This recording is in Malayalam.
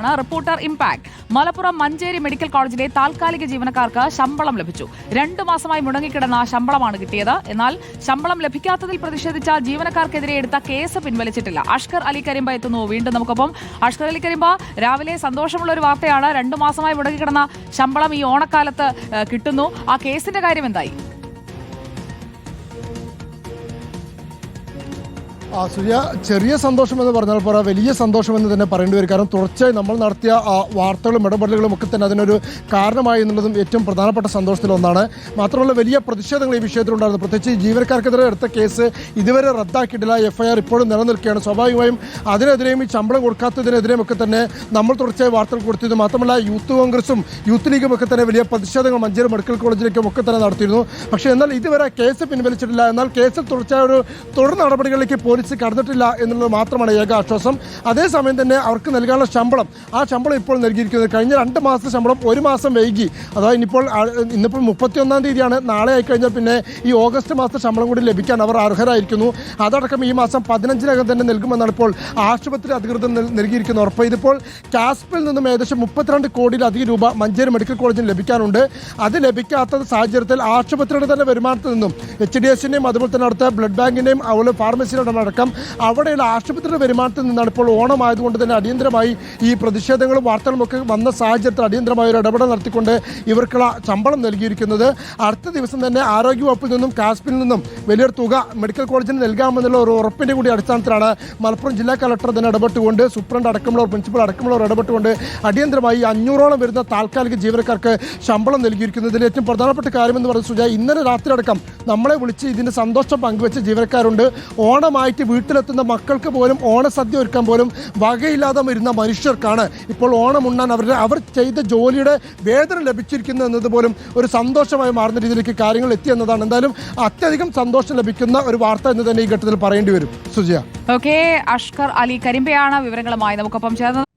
ആണ്. Reporter impact. Malappuram Manjeri medical കോളേജിലെ താൽക്കാലിക ജീവനക്കാർക്ക് ശമ്പളം ലഭിച്ചു. രണ്ടു മാസമായി മുടങ്ങിക്കിടന്ന ശമ്പളമാണ് കിട്ടിയത്. എന്നാൽ ശമ്പളം ലഭിക്കാത്തതിൽ പ്രതിഷേധിച്ച ജീവനക്കാർക്കെതിരെ എടുത്ത കേസ് പിൻവലിച്ചിട്ടില്ല. അഷ്കർ അലി കരിമ്പ എത്തുന്നു. വീണ്ടും നമുക്കൊപ്പം അഷ്കർ അലി കരിമ്പ രാവിലെ സന്തോഷമുള്ള ഒരു വാർത്തയാണ്. രണ്ടു മാസമായി മുടങ്ങിക്കിടന്ന ശമ്പളം ഈ ഓണക്കാലത്ത് കിട്ടുന്നു. ആ കേസിന്റെ കാര്യം എന്തായി? ആ സൂര്യ ചെറിയ സന്തോഷം എന്ന് പറഞ്ഞാൽ പോരാ വലിയ സന്തോഷം എന്ന് തന്നെ പറയേണ്ടി വരും. കാരണം തുടർച്ചയായി നമ്മൾ നടത്തിയ വാർത്തകളും ഇടപെടലുകളും ഒക്കെ തന്നെ അതിനൊരു കാരണമായി എന്നുള്ളതും ഏറ്റവും പ്രധാനപ്പെട്ട സന്തോഷത്തിലൊന്നാണ് മാത്രമല്ല വലിയ പ്രതിഷേധങ്ങൾ ഈ വിഷയത്തിലുണ്ടായിരുന്നു. പ്രത്യേകിച്ച് ജീവനക്കാർക്കെതിരെ എടുത്ത കേസ് ഇതുവരെ റദ്ദാക്കിയിട്ടില്ല. എഫ് ഐ ആർ ഇപ്പോഴും നിലനിൽക്കുകയാണ്. സ്വാഭാവികമായും അതിനെതിരെയും ഈ ശമ്പളം കൊടുക്കാത്തതിനെതിരെയും ഒക്കെ തന്നെ നമ്മൾ തുടർച്ചയായി വാർത്തകൾ കൊടുത്തിരുന്നു. മാത്രമല്ല യൂത്ത് കോൺഗ്രസും യൂത്ത് ലീഗും ഒക്കെ തന്നെ വലിയ പ്രതിഷേധങ്ങൾ മഞ്ചേരി മെഡിക്കൽ കോളേജിലേക്കും ഒക്കെ തന്നെ നടത്തിയിരുന്നു. പക്ഷേ എന്നാൽ ഇതുവരെ കേസ് പിൻവലിച്ചിട്ടില്ല. എന്നാൽ കേസിൽ തുടർച്ചയായ ഒരു തുടർ നടപടികളിലേക്ക് കടന്നിട്ടില്ല എന്നുള്ളത് മാത്രമാണ് ഏക ആശ്വാസം അതേസമയം തന്നെ അവർക്ക് നൽകാനുള്ള ശമ്പളം. ആ ശമ്പളം ഇപ്പോൾ നൽകിയിരിക്കുന്നത് കഴിഞ്ഞ രണ്ട് മാസത്തെ ശമ്പളം ഒരു മാസം വൈകി. അതായത് ഇനിയിപ്പോൾ ഇന്നിപ്പോൾ മുപ്പത്തിയൊന്നാം തീയതിയാണ്. നാളെ ആയി കഴിഞ്ഞാൽ പിന്നെ ഈ ഓഗസ്റ്റ് മാസത്തെ ശമ്പളം കൂടി ലഭിക്കാൻ അവർ അർഹരായിരിക്കുന്നു. അതടക്കം ഈ മാസം പതിനഞ്ചിനകം തന്നെ നൽകുമെന്നാണ് ഇപ്പോൾ ആശുപത്രി അധികൃതർ നൽ- നൽകിയിരിക്കുന്ന ഉറപ്പ് ഇതിപ്പോൾ കാസ്പിൽ നിന്നും ഏകദേശം മുപ്പത്തിരണ്ട് കോടിയിലധികം രൂപ മഞ്ചേരി മെഡിക്കൽ കോളേജിന് ലഭിക്കാനുണ്ട്. അത് ലഭിക്കാത്ത സാഹചര്യത്തിൽ ആശുപത്രിയുടെ തന്നെ വരുമാനത്തിൽ നിന്നും എച്ച് ഡി എസിന്റെയും അതുപോലെ തന്നെ അടുത്ത ബ്ലഡ് ബാങ്കിന്റെയും അതുപോലെ ഫാർമസിയുടെ അടക്കം അവിടെയുള്ള ആശുപത്രിയുടെ വരുമാനത്തിൽ നിന്നാണ് ഇപ്പോൾ ഓണമായതുകൊണ്ട് തന്നെ അടിയന്തരമായി ഈ പ്രതിഷേധങ്ങളും വാർത്തകളും ഒക്കെ വന്ന സാഹചര്യത്തിൽ അടിയന്തരമായ ഒരു ഇടപെടൽ നടത്തിക്കൊണ്ട് ഇവർക്കുള്ള ശമ്പളം നൽകിയിരിക്കുന്നത്. അടുത്ത ദിവസം തന്നെ ആരോഗ്യവകുപ്പിൽ നിന്നും കാസ്പിൽ നിന്നും വലിയൊരു തുക മെഡിക്കൽ കോളേജിന് നൽകാമെന്നുള്ള ഒരു ഉറപ്പിന്റെ കൂടി അടിസ്ഥാനത്തിലാണ് മലപ്പുറം ജില്ലാ കളക്ടർ തന്നെ ഇടപെട്ടുകൊണ്ട് സൂപ്രണ്ട് അടക്കമുള്ളവർ പ്രിൻസിപ്പൽ അടക്കമുള്ളവർ ഇടപെട്ടുകൊണ്ട് അടിയന്തരമായി അഞ്ഞൂറോളം വരുന്ന താൽക്കാലിക ജീവനക്കാർക്ക് ശമ്പളം നൽകിയിരിക്കുന്നതിൽ ഏറ്റവും പ്രധാനപ്പെട്ട കാര്യമെന്ന് പറയുന്നത് സുജ ഇന്നലെ രാത്രി അടക്കം നമ്മളെ വിളിച്ച് ഇതിന്റെ സന്തോഷം പങ്കുവെച്ച ജീവനക്കാരുണ്ട്. ഓണമായിട്ട് വീട്ടിലെത്തുന്ന മക്കൾക്ക് പോലും ഓണസദ്യ ഒരുക്കാൻ പോലും വകയില്ലാതെ വരുന്ന മനുഷ്യർക്കാണ് ഇപ്പോൾ ഓണം ഉണ്ണാൻ അവരുടെ അവർ ചെയ്ത ജോലിയുടെ വേദന ലഭിച്ചിരിക്കുന്നു എന്നത് പോലും ഒരു സന്തോഷമായി മാറുന്ന രീതിയിലേക്ക് കാര്യങ്ങൾ എത്തി എന്നതാണ്. എന്തായാലും അത്യധികം സന്തോഷം ലഭിക്കുന്ന ഒരു വാർത്ത എന്ന് തന്നെ ഈ ഘട്ടത്തിൽ പറയേണ്ടി വരും. സുജിയ. ഓക്കെ അഷ്കർ അലി കരിമ്പയാണ് വിവരങ്ങളുമായി. നമുക്കൊപ്പം ചേർന്നത്